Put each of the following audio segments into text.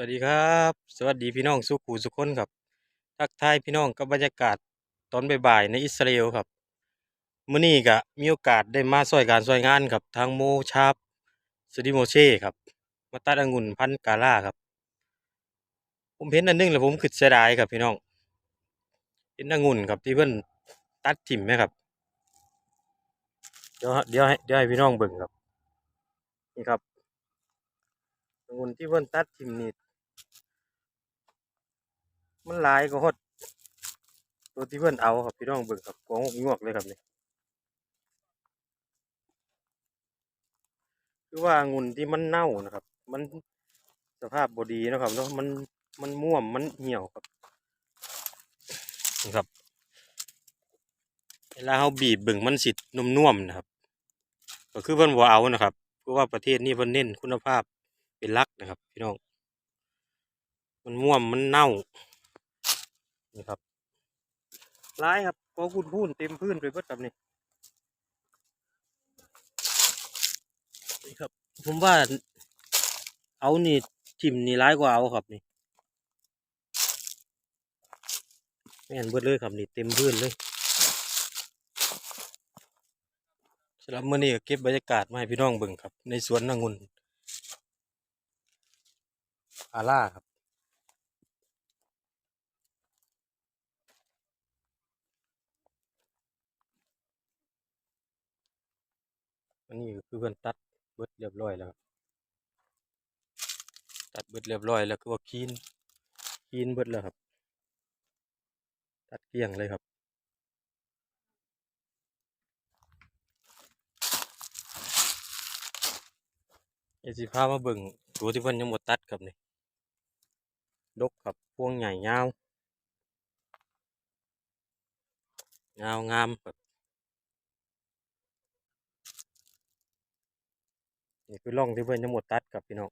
วัสดีครับ สวัสดีพี่น้องสุขูสุขคนครับ ทักทายพี่น้องกับบรรยากาศตอนบ่ายๆในอิสราเอลครับมื้อนี้ก็มีโอกาสได้มาซอยการซอยงานครับทางโมชาบสติโมเช่ครับ มาตัดองุ่นพันกาล่าครับ ผมเห็นอันนึงแล้วผมคิดเสียดายครับพี่น้อง เห็นองุ่นครับที่เพิ่นตัดถิ่มไหมครับ เดี๋ยวเดี๋ยวให้เดี๋ยวให้พี่น้องเบิ่งครับ นี่ครับองุ่นที่เพิ่นตัดถิ่มนี่ มันหลายก็ฮอดตัวที่เพื่อนเอาครับพี่น้องเบิ่งครับกองงวกเลยครับนี่คือว่างุ่นที่มันเน่านะครับ มันสภาพบดีนะครับเนาะมันมันม่วมมันเหี่ยวครับนี่ครับเวลาเขาบีบเบิ่งมันสินุ่มๆนะครับ ก็คือเพิ่อนบ่เอานะครับ เพราะว่าประเทศนี้เพิ่อนเน้นคุณภาพเป็นลักนะครับ พี่น้อง มันม่วมมันเน่า นี่ครับร้ายครับก็พูนพูนเต็มพื้นไปเบิดครับนี่นี่ครับ ผมว่าเอานี่ทิมนี่ร้ายกว่าเอาครับนี่แม่เห็นเบิดเลยครับนี่เต็มพื้นเลยสำหรับเมื้อนี้ก็เก็บบรรยากาศมาให้พี่น้องเบิ่งครับ ในสวนองุ่นอาล่าครับ อันนี้คือเพิ่อนตัดเบิดเรียบร้อยแล้วครับตัดเบิดเรียบร้อยแล้วคือว่าคีนคีนเบิดแล้วครับ ตัดเกลี้ยงเลยครับเอสิพามาเบิ่งตัวที่เพิ่นยังบ่ตัดครับนี่ดกครับพวงใหญ่ยาวยาวงามครับ นี่คือร่องที่เพิ่อนยังบ่ตัดครับพี่น้อง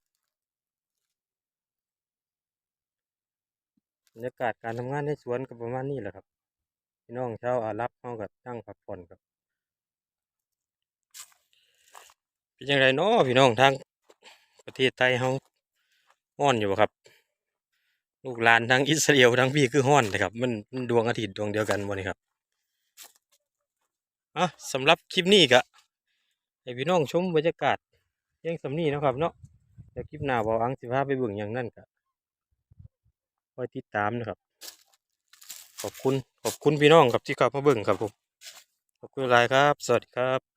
บรรยากาศการทำงานในสวนก็ประมาณนี้แหละครับ พี่น้องชาวอารับเฮาก็ตั้งพักผ่อนครับเป็นยังไงเนาะพี่น้องทางประเทศไทยเฮาฮ้อนอยู่ครับ ลูกหลานทั้งอิสราเอลทั้งพี่คือฮ้อนนะครับ มันมันดวงอาทิตย์ดวงเดียวกันบ่นี่ครับอะสำหรับคลิปนี้ก็ให้พี่น้องชมบรรยากาศ พียงสำนีนะครับเนาะเดี๋ยวคลิปหน้าบอกอังสิพาไปเบิ่งอย่างนั่นกับไว้ติดตามนะครับ ขอบคุณ ขอบคุณพี่น้องครับที่เข้ามาเบิ่งครับผม ขอบคุณหลายครับ สวัสดีครับ